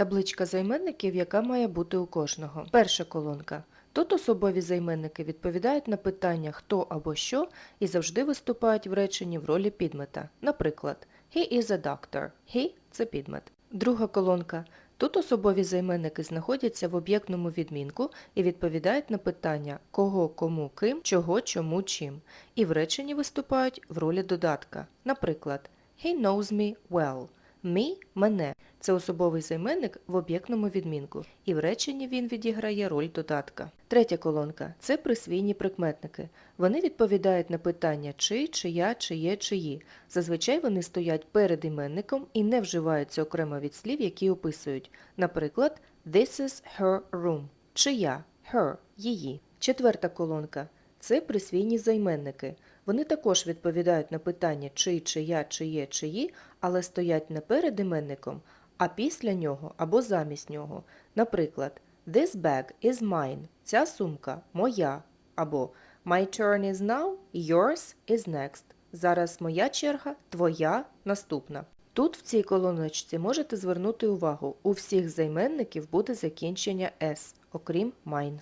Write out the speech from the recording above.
Табличка займенників, яка має бути у кожного. Перша колонка. Тут особові займенники відповідають на питання хто або що і завжди виступають в реченні в ролі підмета. Наприклад, He is a doctor. He – це підмет. Друга колонка. Тут особові займенники знаходяться в об'єктному відмінку і відповідають на питання кого, кому, ким, чого, чому, чим. І в реченні виступають в ролі додатка. Наприклад, He knows me well. Me – мене. Це особовий займенник в об'єктному відмінку, і в реченні він відіграє роль додатка. Третя колонка це присвійні прикметники. Вони відповідають на питання чи, чия, чиє, чиї. Зазвичай вони стоять перед іменником і не вживаються окремо від слів, які описують. Наприклад, This is her room. Чия her її. Четверта колонка це присвійні займенники. Вони також відповідають на питання чи, чия, чиє, чиї, але стоять не перед іменником, а після нього або замість нього. Наприклад, This bag is mine. Ця сумка моя. Або My turn is now, yours is next. Зараз моя черга, твоя наступна. Тут в цій колоночці можете звернути увагу, у всіх займенників буде закінчення s, окрім mine.